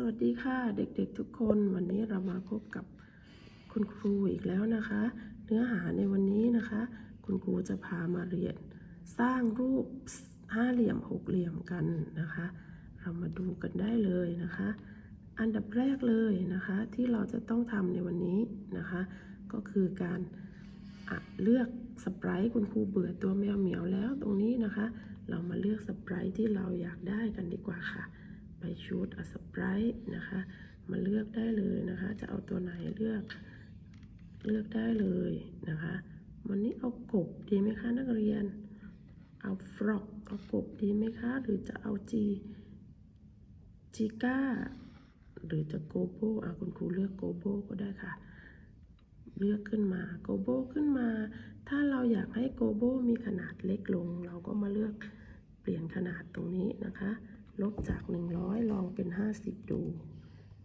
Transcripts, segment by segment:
สวัสดีค่ะเด็กๆทุกคนวันนี้เรามาพบกับคุณครูอีกแล้วนะคะ เนื้อหาในวันนี้นะคะ คุณครูจะพามาเรียน สร้างรูปห้าเหลี่ยมหกเหลี่ยมกันนะคะ เรามาดูกันได้เลยนะคะ อันดับแรกเลยนะคะที่เราจะต้องทำในวันนี้นะคะ ก็คือการเลือกสปรท์คุณครูเบื่อตัวแมวเหมียวแล้วตรงนี้นะคะ เรามาเลือกสปรท์ที่เราอยากได้กันดีกว่าค่ะ ไปชูดอัสปรายนะคะ มาเลือกได้เลยนะคะ จะเอาตัวไหนเลือกเลือกได้เลยนะคะ วันนี้เอากบดีไหมคะนักเรียน เอาฟรอกเอากบดีไหมคะ หรือจะเอาจีจีก้าหรือจะโกโบอะคุณครูเลือกโกโบก็ได้ค่ะ เลือกขึ้นมาโกโบขึ้นมา ถ้าเราอยากให้โกโบมีขนาดเล็กลง เราก็มาเลือกเปลี่ยนขนาดตรงนี้นะคะ ลบจาก 100 ลองเป็น 50 ดู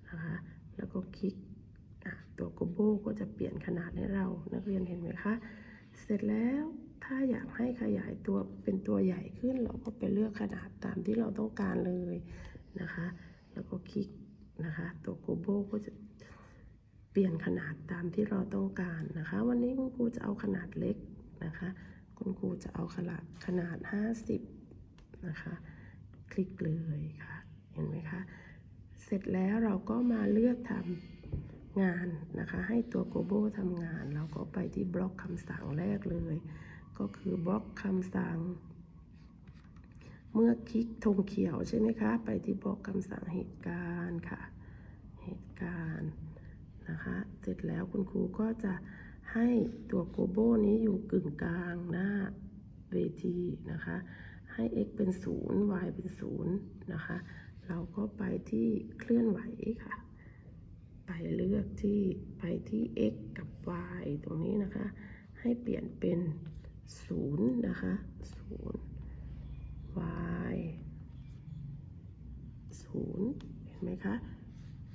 นะคะ แล้วก็คลิกตัวโกโบก็จะเปลี่ยนขนาดให้เรา นักเรียนเห็นไหมคะ เสร็จแล้วถ้าอยากให้ขยายตัวเป็นตัวใหญ่ขึ้น เราก็ไปเลือกขนาดตามที่เราต้องการเลยนะคะ แล้วก็คลิกนะคะ ตัวโกโบก็จะเปลี่ยนขนาดตามที่เราต้องการนะคะ วันนี้คุณครูจะเอาขนาดเล็กนะคะ คุณครูจะเอาขนาดขนาด 50 นะคะ คลิกเลยค่ะ เห็นไหมคะ เสร็จแล้วเราก็มาเลือกทำงานนะคะ ให้ตัวโกโบทำงาน เราก็ไปที่บล็อกคำสั่งแรกเลย ก็คือบล็อกคำสั่ง เมื่อคลิกธงเขียวใช่ไหมคะ ไปที่บล็อกคำสั่งเหตุการณ์ค่ะ เหตุการณ์นะคะ เสร็จแล้วคุณครูก็จะให้ตัวโกโบนี้อยู่กึ่งกลางหน้าเวทีนะคะ ให้ x เป็น 0 y เป็น 0 นะคะ เราก็ไปที่เคลื่อนไหวค่ะ ไปเลือกที่ไปที่ x กับ y ตรงนี้นะคะ ให้เปลี่ยนเป็น 0 นะคะ 0 y 0 เห็นไหมคะ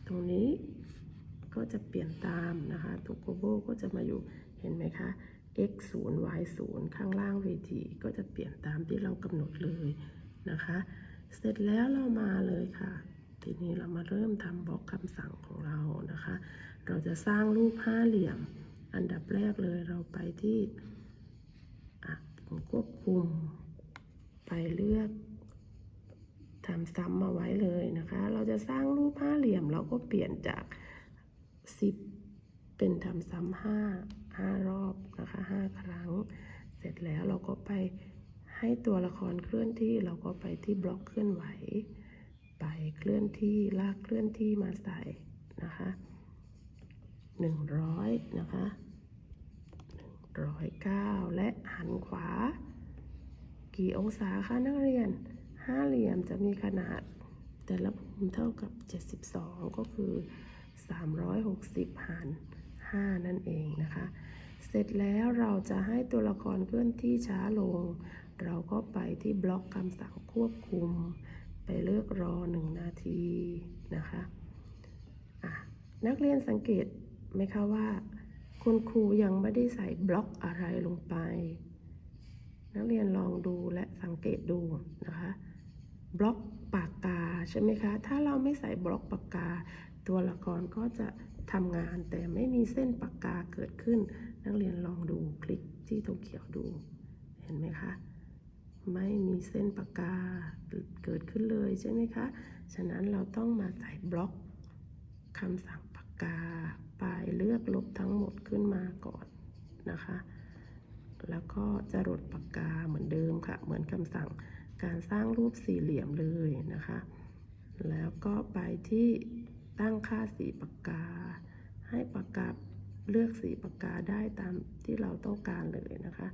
ตรงนี้ก็จะเปลี่ยนตามนะคะตัวโกโบก็จะมาอยู่ เห็นไหมคะ x 0 y 0ข้างล่างเวทีก็จะเปลี่ยนตามที่เรากำหนดเลยนะคะ เสร็จแล้วเรามาเลยค่ะ ทีนี้เรามาเริ่มทำบล็อกคำสั่งของเรานะคะ เราจะสร้างรูปห้าเหลี่ยม อันดับแรกเลยเราไปที่ควบคุม ไปเลือกทำซ้ำมาไว้เลยนะคะ เราจะสร้างรูปห้าเหลี่ยมเราก็เปลี่ยนจาก 10 เป็นทำซ้ำห้า ห้ารอบนะคะห้าครั้ง เสร็จแล้วเราก็ไปให้ตัวละครเคลื่อนที่เราก็ไปที่บล็อกเคลื่อนไหว ไปเคลื่อนที่ลากเคลื่อนที่มาใส่นะคะ100นะคะ109 และหันขวา กี่องศาคะนักเรียนห้าเหลี่ยมจะมีขนาดแต่ละมุมเท่ากับ 72 ก็คือ 360หาร5นั่นเองนะคะ เสร็จแล้วเราจะให้ตัวละครเคลื่อนที่ช้าลง เราก็ไปที่บล็อกคำสั่งควบคุม ไปเลือกรอ 1 นาทีนะคะะนักเรียนสังเกตไหมคะว่า คุณครูยังไม่ได้ใส่บล็อกอะไรลงไป นักเรียนลองดูและสังเกตดูนะคะบล็อกปากกาใช่ไหมคะ ถ้าเราไม่ใส่บล็อกปากกา ตัวละครก็จะ ทำงานแต่ไม่มีเส้นปากกาเกิดขึ้น นักเรียนลองดูคลิกที่ธงเขียวดู เห็นไหมคะ ไม่มีเส้นปากกาเกิดขึ้นเลยใช่ไหมคะ ฉะนั้นเราต้องมาใส่บล็อกคำสั่งปากกาไปเลือกลบทั้งหมดขึ้นมาก่อนนะคะ แล้วก็จะรดปากกาเหมือนเดิมค่ะ เหมือนคำสั่งการสร้างรูปสี่เหลี่ยมเลยนะคะ แล้วก็ไปที่ ตั้งค่าสีปากกา ให้ปากกาเลือกสีปากกาได้ตามที่เราต้องการเลยนะคะ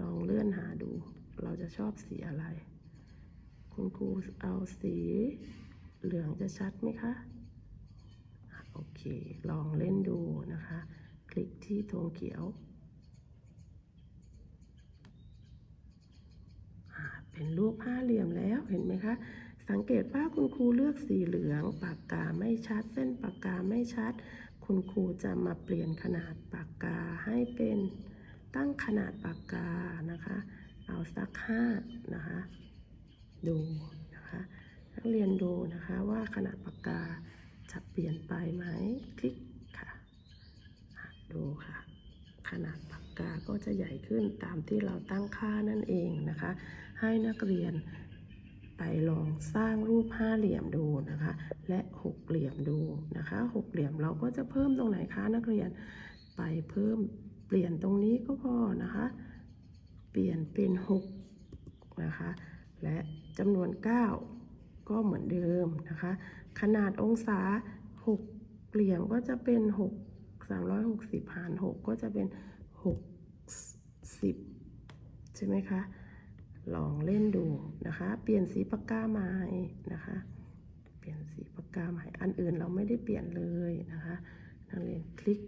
ลองเลื่อนหาดู เราจะชอบสีอะไร คุณครูเอาสีเหลืองจะชัดไหมคะ โอเค ลองเล่นดูนะคะ คลิกที่ธงเขียวอ่าเป็นรูปห้าเหลี่ยมแล้ว เห็นไหมคะ สังเกตว่าคุณครูเลือกสีเหลือง ปากกาไม่ชัด เส้นปากกาไม่ชัด คุณครูจะมาเปลี่ยนขนาดปากกาให้เป็นตั้งขนาดปากกานะคะ เอาสักห้านะคะ ดูนะคะนักเรียนดูนะคะว่าขนาดปากกาจะเปลี่ยนไปไหมคลิกค่ะ ดูค่ะ ขนาดปากกาก็จะใหญ่ขึ้นตามที่เราตั้งค่านั่นเองนะคะ ให้นักเรียน ไปลองสร้างรูปห้าเหลี่ยมดูนะคะ และหกเหลี่ยมดูนะคะหกเหลี่ยมเราก็จะเพิ่มตรงไหนคะนักเรียน ไปเพิ่มเปลี่ยนตรงนี้ก็พอนะคะ เปลี่ยนเป็นหกนะคะ และจำนวน 9 ก็เหมือนเดิมนะคะ ขนาดองศา 6 เหลี่ยมก็จะเป็น 6 360หาร6ก็จะเป็น 60 ใช่ไหมคะ ลองเล่นดูนะคะ เปลี่ยนสีปากกาใหม่นะคะ เปลี่ยนสีปากกาใหม่ อันอื่นเราไม่ได้เปลี่ยนเลยนะคะ นักเรียนคลิก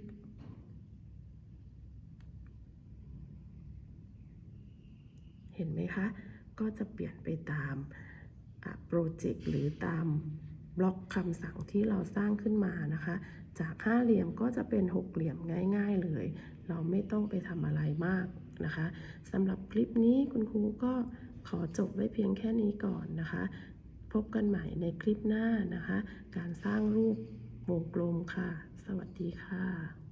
เห็นไหมคะ ก็จะเปลี่ยนไปตามโปรเจกต์หรือตามบล็อกคำสั่งที่เราสร้างขึ้นมานะคะ จากห้าเหลี่ยมก็จะเป็นหกเหลี่ยมง่าย ๆเลย เราไม่ต้องไปทำอะไรมาก นะคะสำหรับคลิปนี้คุณครูก็ขอจบไว้เพียงแค่นี้ก่อนนะคะ พบกันใหม่ในคลิปหน้านะคะ การสร้างรูปวงกลมค่ะ สวัสดีค่ะ